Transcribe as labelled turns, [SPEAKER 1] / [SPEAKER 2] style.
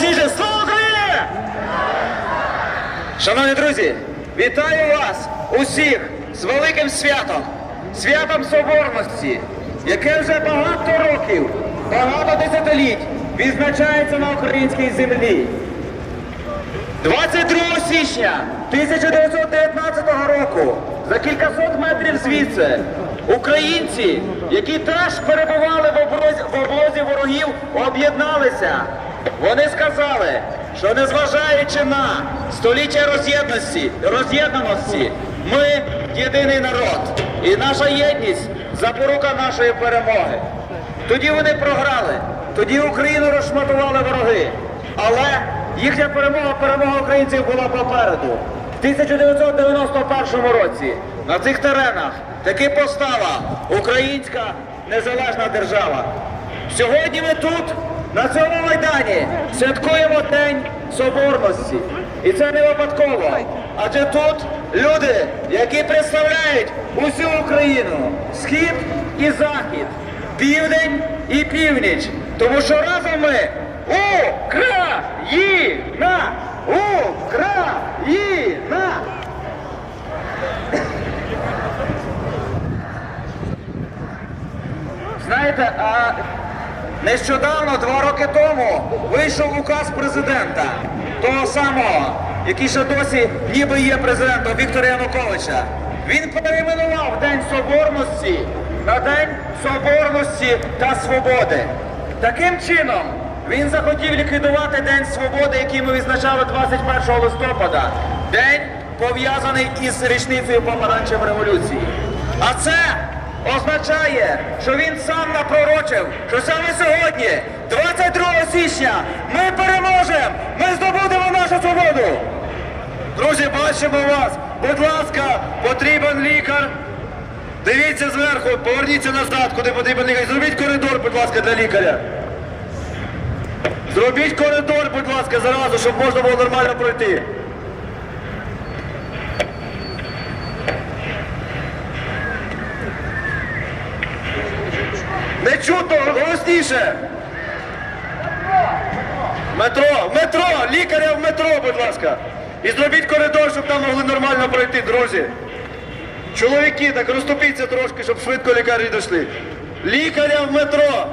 [SPEAKER 1] Голосніше, слава Україні! Шановні друзі, вітаю вас усіх з великим святом, святом Соборності, яке вже багато років, багато десятиліть відзначається на українській землі. 22 січня 1919 року, за кількасот метрів звідси, українці, які теж перебували в облозі, ворогів, об'єдналися. Вони сказали, що незважаючи на століття роз'єднаності, ми єдиний народ, і наша єдність запорука нашої перемоги. Тоді вони програли, тоді Україну розшматували вороги. Але їхня перемога, перемога українців була попереду. В 1991 році на цих теренах таки постала українська незалежна держава. Сьогодні ми тут, на цьому майдані, святкуємо День Соборності. І це не випадково. Адже тут люди, які представляють усю Україну, схід і захід, південь і північ. Тому що разом ми Україна! Україна! Знаєте, а нещодавно, два роки тому, вийшов указ президента, того самого, який ще досі ніби є президентом Віктора Януковича. Він перейменував День Соборності на День Соборності та Свободи. Таким чином, він захотів ліквідувати День Свободи, який ми відзначали 21 листопада. День пов'язаний із річницею помаранчевої революції. А це означає, що він сам напророчив, що саме сьогодні, 22 січня, ми переможемо! Ми здобудемо нашу свободу! Друзі, бачимо вас! Будь ласка, потрібен лікар. Дивіться зверху, поверніться назад, куди потрібен лікар. Зробіть коридор, будь ласка, для лікаря. Зробіть коридор, будь ласка, зразу, щоб можна було нормально пройти. Не чутно, голосніше. Метро, метро, лікаря в метро, будь ласка. І зробіть коридор, щоб там могли нормально пройти, друзі. Чоловіки, так розступіться трошки, щоб швидко лікарі дійшли. Лікаря в метро.